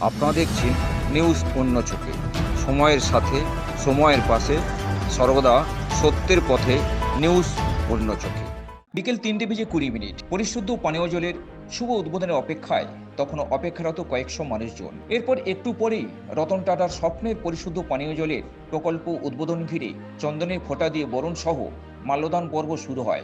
আপনারা দেখছেন নিউজ অন্য চোখে। সময়ের সাথে, সময়ের পাশে, সর্বদা সত্যের পথে নিউজ অন্য চোখে। বিকেল তিনটে বেজে কুড়ি মিনিট। পরিশুদ্ধ পানীয় জলের শুভ উদ্বোধনের অপেক্ষায় তখনও অপেক্ষারত কয়েকশো মানুষজন। এরপর একটু পরেই রতন টাটার স্বপ্নের পরিশুদ্ধ পানীয় জলের প্রকল্প উদ্বোধন ঘিরে চন্দনের ফোঁটা দিয়ে বরণ সহ মাল্যদান পর্ব শুরু হয়।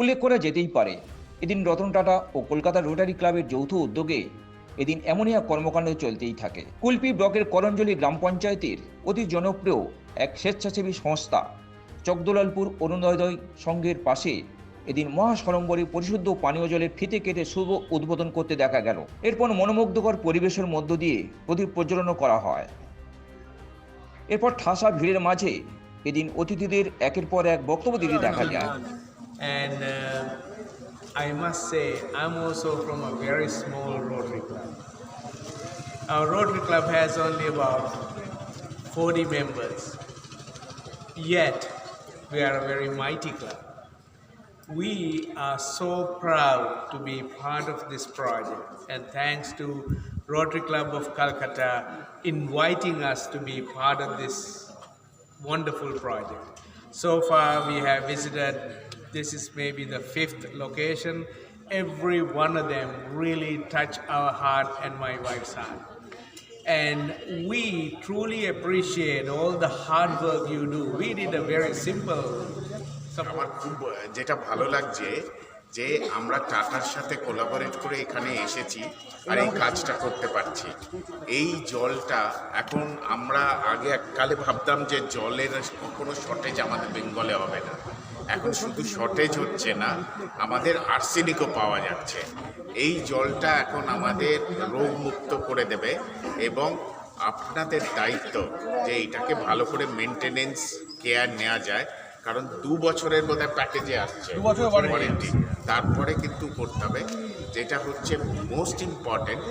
উল্লেখ করা যেতেই পারে। এদিন রতন টাটা ও কলকাতা রোটারি ক্লাবের যৌথ উদ্যোগে এদিন এমনই এক কর্মকাণ্ড চলতেই থাকে। কুলপি ব্লকের করঞ্জলি গ্রাম পঞ্চায়েতের অতি জনপ্রিয় এক স্বেচ্ছাসেবী সংস্থা, চকদোলালপুর অরুণোদয় সংঘের পাশে এদিন মহাসড়ম্বরে পরিশুদ্ধ পানীয় জলের ফিতে কেটে শুভ উদ্বোধন করতে দেখা গেল। এরপর মনোমুগ্ধকর পরিবেশের মধ্য দিয়ে প্রদীপ প্রজ্বলনও করা হয়। এরপর ঠাসা ভিড়ের মাঝে এদিন অতিথিদের একের পর এক বক্তব্য দিতে দেখা যায়। And uh, I must say, I'm also from a very small Rotary Club. Our Rotary Club has only about 40 members. Yet, we are a very mighty club. We are so proud to be part of this project, and thanks to Rotary Club of Calcutta inviting us to be part of this wonderful project. So far, we have visited, this is maybe the fifth location. Every one of them really touch our heart and my wife's heart. And we truly appreciate all the hard work you do. We did a very simple support. আমার খুব যেটা ভালো লাগছে যে আমরা টাটার সাথে collaborate করে এখানে এসেছি আর এই কাজটা করতে পারছি। এই জলটা এখন আমরা আগে এককালে ভাবতাম যে জলের কোনো শর্টেজ আমাদের বেঙ্গলে হবে না। এখন শুধু শর্টেজ হচ্ছে না, আমাদের আর্সেনিকও পাওয়া যাচ্ছে। এই জলটা এখন আমাদের রোগমুক্ত করে দেবে এবং আপনাদের দায়িত্ব যে এটাকে ভালো করে মেনটেনেন্স কেয়ার নেওয়া যায়। কারণ দু বছরের বোধহয় প্যাকেজে আসছে। ওয়ারেন্টি তারপরে কিন্তু করতে হবে যেটা হচ্ছে মোস্ট ইম্পর্টেন্ট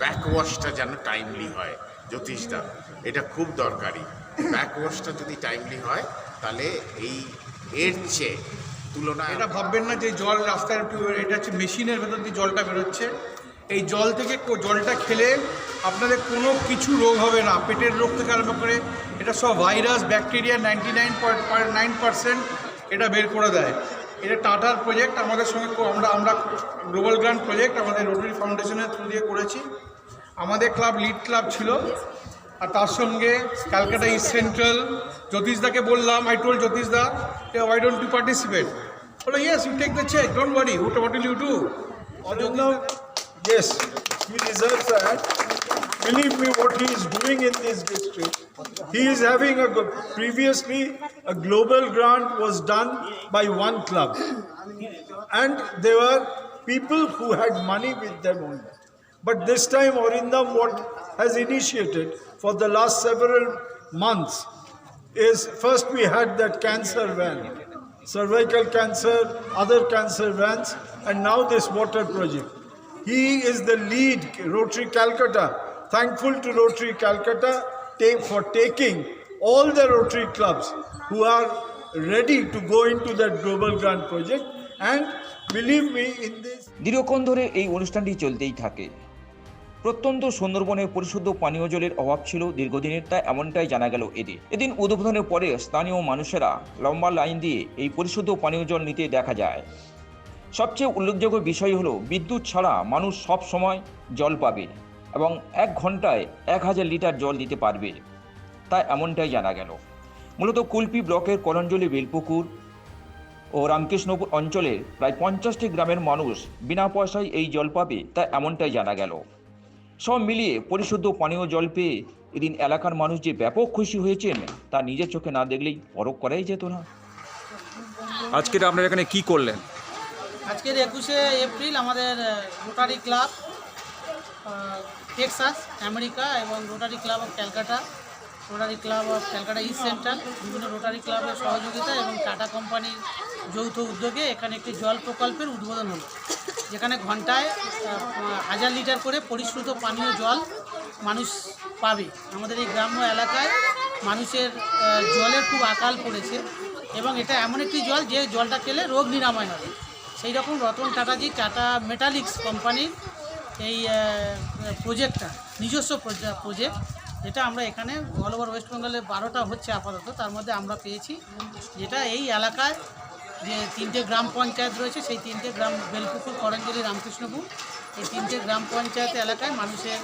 ব্যাক ওয়াশটা যেন টাইমলি হয়। জ্যোতিষদা এটা খুব দরকারি। ব্যাক ওয়াশটা যদি টাইমলি হয় তাহলে এই এর চেয়ে তুলনায় এটা ভাববেন না যে জল রাস্তায় একটু এটা হচ্ছে মেশিনের ভেতর দিয়ে জলটা বেরোচ্ছে। এই জল থেকে জলটা খেলে আপনাদের কোনো কিছু রোগ হবে না। পেটের রোগ থেকে আরম্ভ করে এটা সব ভাইরাস ব্যাকটেরিয়া নাইনটি নাইন এটা বের করে দেয়। এটা টাটার প্রজেক্ট আমাদের সঙ্গে আমরা আমরা গ্লোবাল গ্রান্ট প্রজেক্ট আমাদের রোটারি ফাউন্ডেশনের থ্রু দিয়ে করেছি। আমাদের ক্লাব লিড ক্লাব ছিল। আর তার সঙ্গে ক্যালকাটা ইস্ট সেন্ট্রাল জ্যোতিষদাকে বললাম I told জ্যোতিষদা why don't you participate বলো yes you take the check don't worry what will you do Arindam, yes, he deserves that. Believe me, what he is doing in this district, he is having a go- previously a global grant was done by one club, and there were people who had money with them only. But this time, Orindam, what has initiated for the last several months is first we had that cancer van, cervical cancer, other cancer vans, and now this water project. He is the lead, Rotary Calcutta. Thankful to Rotary Calcutta take, for taking all the Rotary clubs who are ready to go into that global grant project. And believe me, in this. দীর্ঘক্ষণ ধরে এই অনুষ্ঠানটি চলতেই থাকে প্রত্যন্ত সুন্দরবনে পরিশুদ্ধ পানীয় জলের অভাব ছিল দীর্ঘদিনের তা এমনটাই জানা গেল এদিন এদিন উদ্বোধনের পরে স্থানীয় মানুষেরা লম্বা লাইন দিয়ে এই পরিশুদ্ধ পানীয় জল নিতে দেখা যায় সবচেয়ে উল্লেখযোগ্য বিষয় হলো, বিদ্যুৎ ছাড়া মানুষ সব সময় জল পাবে এবং এক ঘন্টায় এক হাজার লিটার জল দিতে পারবে। তা এমনটাই জানা গেল। মূলত কুলপি ব্লকের করঞ্জলি বেলপুকুর ও রামকৃষ্ণপুর অঞ্চলের প্রায় পঞ্চাশটি গ্রামের মানুষ বিনা পয়সায় এই জল পাবে তা এমনটাই জানা গেল। সব মিলিয়ে পরিশুদ্ধ পানীয় জল পেয়ে এদিন এলাকার মানুষ যে ব্যাপক খুশি হয়েছেন, তা নিজের চোখে না দেখলেই পরখ করাই যেত না। আজকের আপনারা এখানে কি করলেন? আজকের একুশে এপ্রিল আমাদের রোটারি ক্লাব টেক্সাস আমেরিকা এবং Rotary club of Calcutta Rotary club of Calcutta east central বিভিন্ন রোটারি ক্লাবের সহযোগিতা এবং টাটা কোম্পানির যৌথ উদ্যোগে এখানে একটি জল প্রকল্পের উদ্বোধন হলো। যেখানে ঘন্টায় হাজার লিটার করে পরিশ্রুত পানীয় জল মানুষ পাবে। আমাদের এই গ্রাম্য এলাকায় মানুষের জলের খুব আকাল পড়েছে এবং এটা এমন একটি জল যে জলটা খেলে রোগ নিরাময় হবে সেই রকম রতন টাটাজি, টাটা মেটালিক্স কোম্পানির এই প্রজেক্টটা নিজস্ব প্রজেক্ট যেটা আমরা এখানে অল ওভার ওয়েস্ট বেঙ্গলে বারোটা হচ্ছে আপাতত, তার মধ্যে আমরা পেয়েছি। যেটা এই এলাকায় যে তিনটে গ্রাম পঞ্চায়েত রয়েছে, সেই তিনটে গ্রাম বেলপুকুর, করঞ্জলি, রামকৃষ্ণপুর, এই তিনটে গ্রাম পঞ্চায়েত এলাকায় মানুষের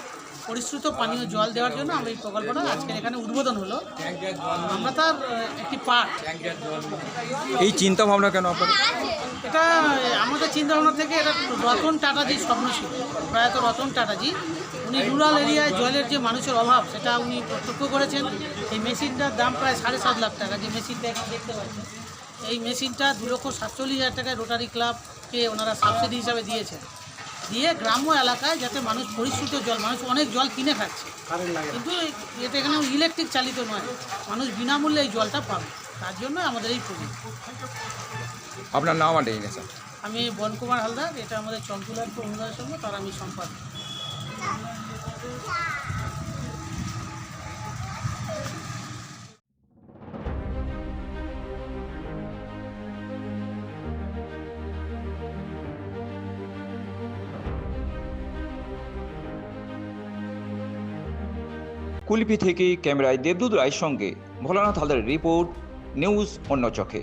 পরিশ্রুত পানীয় জল দেওয়ার জন্য আমরা এই প্রকল্পটা আজকের এখানে উদ্বোধন হলো। আমরা তার একটি পার্ট এই চিন্তা ভাবনা কেন আপনার এটা আমাদের চিন্তাভাবনা থেকে এটা রতন টাটাজির স্বপ্ন ছিল প্রয়াত রতন টাটাজি। উনি রুরাল এরিয়ায় জলের যে মানুষের অভাব সেটা উনি প্রত্যক্ষ করেছেন। এই মেশিনটার দাম প্রায় সাড়ে সাত লাখ টাকা যে মেশিনটা এখন দেখতে পাচ্ছেন। এই মেশিনটা দু লক্ষ সাতচল্লিশ হাজার টাকায় রোটারি ক্লাবকে ওনারা সাবসিডি হিসাবে দিয়েছেন। দিয়ে গ্রাম্য এলাকায় যাতে মানুষ পরিশ্রুত জল মানুষ অনেক জল কিনে খাচ্ছে। কিন্তু এটা এখানে ইলেকট্রিক চালিত নয় মানুষ বিনামূল্যে এই জলটা পাবে। তার জন্য আমাদের এই প্রজেক্ট আপনার নাম আর ডেজিনেশন আমি বনকুমার হালদার এটা আমাদের চন্দ্রলাল অনুদানের সঙ্গে তার আমি সম্পাদক। কুলপি থেকে ক্যামেরায় দেবদূত রায়ের সঙ্গে ভোলানাথ হালদারের রিপোর্ট নিউজ অন্য চোখে।